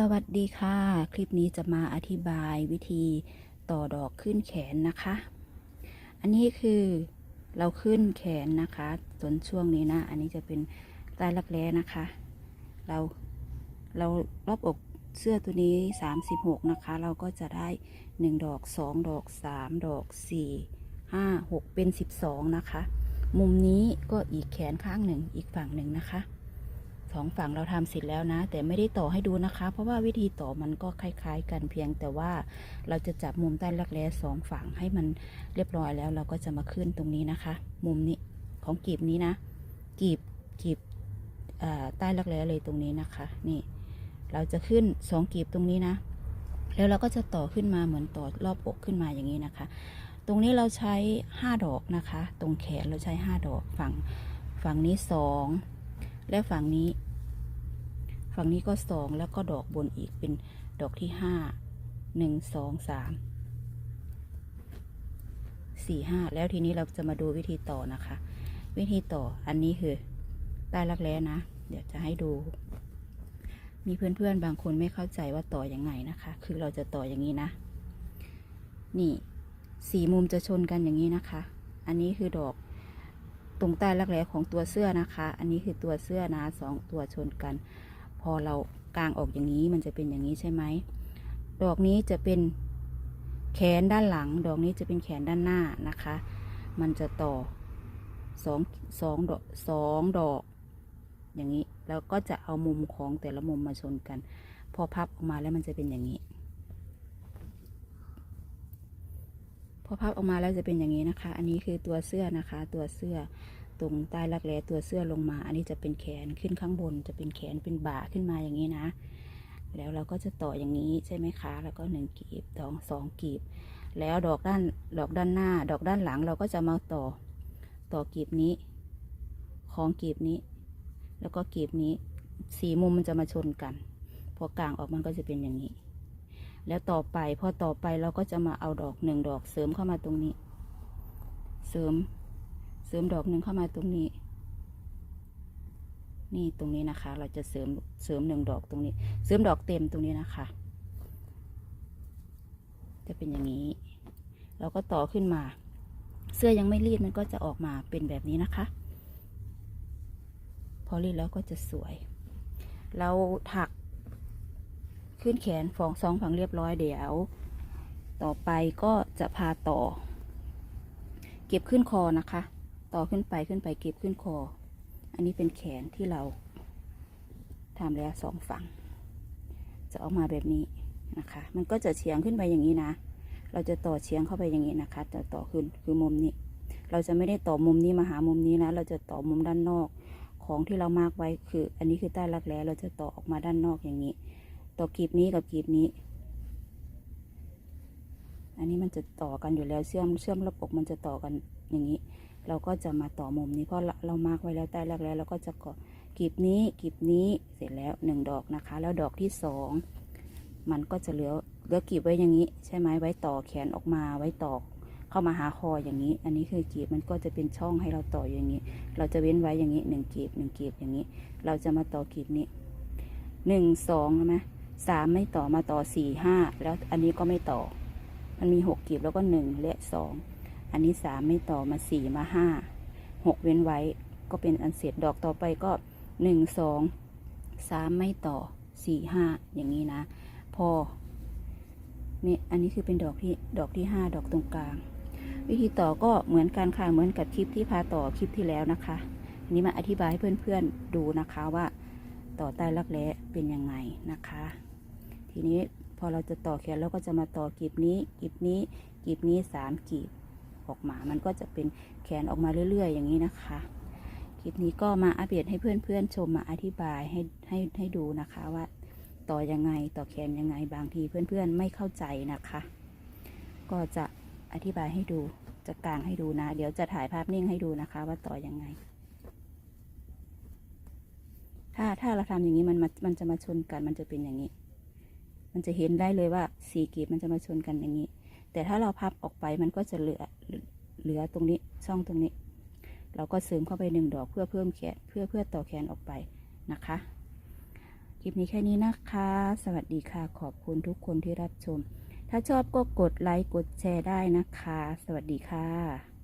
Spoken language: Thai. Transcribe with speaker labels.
Speaker 1: สวัสดีค่ะ คลิปนี้จะมาอธิบายวิธีต่อดอกขึ้นแขนนะคะ อันนี้คือเราขึ้นแขนนะคะส่วนช่วงนี้นะ อันนี้จะเป็นใต้รักแร้นะคะ เราเรารอบอกเสื้อตัวนี้ 36 นะคะ เราก็จะได้ 1 ดอก 2 ดอก 3 ดอก 4 5 6 เป็น 12 นะคะ มุมนี้ก็อีกแขนข้างหนึ่งอีกฝั่งหนึ่งนะคะ สองฝั่งเราทำเสร็จแล้วนะ แต่ไม่ได้ต่อให้ดูนะคะ เพราะว่าวิธีต่อมันก็คล้ายๆ กันเพียงแต่ว่าเราจะจับมุมใต้รักแร้สองฝั่งให้มันเรียบร้อยแล้วเราก็จะมาขึ้นตรงนี้นะคะ มุมนี้ของกีบนี้นะ กีบกีบใต้รักแร้เลยตรงนี้นะคะ นี่ เราจะขึ้นสองกีบตรงนี้นะ แล้วเราก็จะต่อขึ้นมาเหมือนต่อรอบอกขึ้นมาอย่างนี้นะคะ ตรงนี้เราใช้ห้าดอกนะคะ ตรงแขนเราใช้ห้าดอกฝั่งฝั่งนี้สอง และฝั่งนี้ ฝั่งนี้ก็สองแล้วก็ดอกบนอีกเป็นดอกที่ห้าหนึ่งสองสามสี่ห้าแล้วทีนี้เราจะมาดูวิธีต่อนะคะ วิธีต่ออันนี้คือใต้รักแร้นะ เดี๋ยวจะให้ดู มีเพื่อนๆบางคนไม่เข้าใจว่าต่ออยังไงนะคะ คือเราจะต่ออย่างนี้นะ นี่สี่มุมจะชนกันอย่างนี้นะคะ อันนี้คือดอก ตรงใต้รักแร้ของตัวเสื้อนะคะ อันนี้คือตัวเสื้อนะสองตัวชนกัน พอเรากางออกอย่างนี้มันจะเป็นอย่างนี้ใช่ไหม ดอกนี้จะเป็นแขนด้านหลัง ดอกนี้จะเป็นแขนด้านหน้านะคะ มันจะต่อสองสองดอกสองดอก อย่างนี้ แล้วก็จะเอามุมของแต่ละมุมมาชนกัน พอพับออกมาแล้วมันจะเป็นอย่างนี้ พอพับออกมาแล้วจะเป็นอย่างนี้นะคะ อันนี้คือตัวเสื้อนะคะ ตัวเสื้อตรงใต้รักแร้ตัวเสื้อลงมา อันนี้จะเป็นแขนขึ้นข้างบน จะเป็นแขนเป็นบ่าขึ้นมาอย่างนี้นะ แล้วเราก็จะต่ออย่างนี้ใช่ไหมคะ แล้วก็หนึ่งกีบสองสองกีบ แล้วดอกด้านดอกด้านหน้า ดอกด้านหลังเราก็จะมาต่อต่อกีบนี้ ของกีบนี้ แล้วก็กีบนี้ สีมุมมันจะมาชนกัน พอกลางออกมันก็จะเป็นอย่างนี้ แล้วต่อไปพอต่อไปเราก็จะมาเอาดอกหนึ่งดอกเสริมเข้ามาตรงนี้ เสริม เสริมดอกหนึ่งเข้ามาตรงนี้ นี่ตรงนี้นะคะ เราจะเสริมเสริมหนึ่งดอกตรงนี้ เสริมดอกเต็มตรงนี้นะคะ จะเป็นอย่างนี้ เราก็ต่อขึ้นมา เสื้อยังไม่รีดมันก็จะออกมาเป็นแบบนี้นะคะ พอรีดแล้วก็จะสวย เราถัก ขึ้นแขนฟองสองฝังเรียบร้อยเดี๋ยว ต่อไปก็จะพาต่อ เก็บขึ้นคอนะคะ ต่อขึ้นไปขึ้นไปเก็บขึ้นคอ อันนี้เป็นแขนที่เราทำแล้วสองฝั่ง จะออกมาแบบนี้นะคะ มันก็จะเฉียงขึ้นไปอย่างนี้นะ เราจะต่อเฉียงเข้าไปอย่างนี้นะคะจะต่อขึ้นคือมุมนี้ เราจะไม่ได้ต่อมุมนี้มาหามุมนี้นะ เราจะต่อมุมด้านนอกของที่เรามาร์กไว้คือ อันนี้คือใต้รักแร้เราจะต่อออกมาด้านนอกอย่างนี้ ต่อกีบนี้กับกีบนี้ อันนี้มันจะต่อกันอยู่แล้วเชื่อมเชื่อมระบอกมันจะต่อกันอย่างนี้ เราก็จะมาต่อมุมนี้เพราะเรามาร์กไว้แล้วใต้รักแร้วเราก็จะก่อกีบนี้กีบนี้เสร็จแล้วหนึ่งดอกนะคะ แล้วดอกที่สองมันก็จะเหลือเหลือกีบไว้อย่างนี้ ใช่ไหมไว้ต่อแขนออกมาไว้ต่อเข้ามาหาคออย่างนี้ อันนี้คือกีบมันก็จะเป็นช่องให้เราต่ออย่างนี้ เราจะเว้นไว้อย่างนี้หนึ่งกีบหนึ่งกีบอย่างนี้ เราจะมาต่อกีบนี้หนึ่งสองใช่ไหม สามไม่ต่อมาต่อสี่ห้าแล้วอันนี้ก็ไม่ต่อ มันมีหกกีบแล้วก็หนึ่งและสองอันนี้สามไม่ต่อมาสี่มาห้าหกเว้นไว้ก็เป็นอันเสร็จดอกต่อไปก็หนึ่งสองสามไม่ต่อสี่ห้าอย่างนี้นะ พอนี่อันนี้คือเป็นดอกที่ดอกที่ห้าดอกตรงกลาง วิธีต่อก็เหมือนกันค่ะเหมือนกับคลิปที่พาต่อคลิปที่แล้วนะคะอันนี้มาอธิบายให้เพื่อนๆดูนะคะว่าต่อใต้รักแร้เป็นยังไงนะคะ ทีนี้พอเราจะต่อแขนเราก็จะมาต่อกีบนี้กีบนี้กีบนี้สามกีบออกมา มันก็จะเป็นแขนออกมาเรื่อย ๆ อย่างนี้นะคะคลิปนี้ก็มาอัปเดตให้เพื่อนๆชมมาอธิบายให้ให้ให้ดูนะคะว่า ต่อยังไงต่อแขนยังไงบางทีเพื่อนๆไม่เข้าใจนะคะ ก็จะอธิบายให้ดูจะกลางให้ดูนะ เดี๋ยวจะถ่ายภาพนิ่งให้ดูนะคะ ว่าต่อยังไง ถ้าถ้าเราทำอย่างนี้มันมันจะมาชนกันมันจะเป็นอย่างนี้ มันจะเห็นได้เลยว่าสี่กีบมันจะมาชนกันอย่างนี้ แต่ถ้าเราพับออกไปมันก็จะเหลือเหลือตรงนี้ช่องตรงนี้ เราก็เสริมเข้าไปหนึ่งดอกเพื่อเพิ่มแขนเพื่อเพื่อต่อแขนออกไปนะคะ คลิปนี้แค่นี้นะคะ สวัสดีค่ะขอบคุณทุกคนที่รับชม ถ้าชอบก็กดไลค์กดแชร์ได้นะคะ สวัสดีค่ะ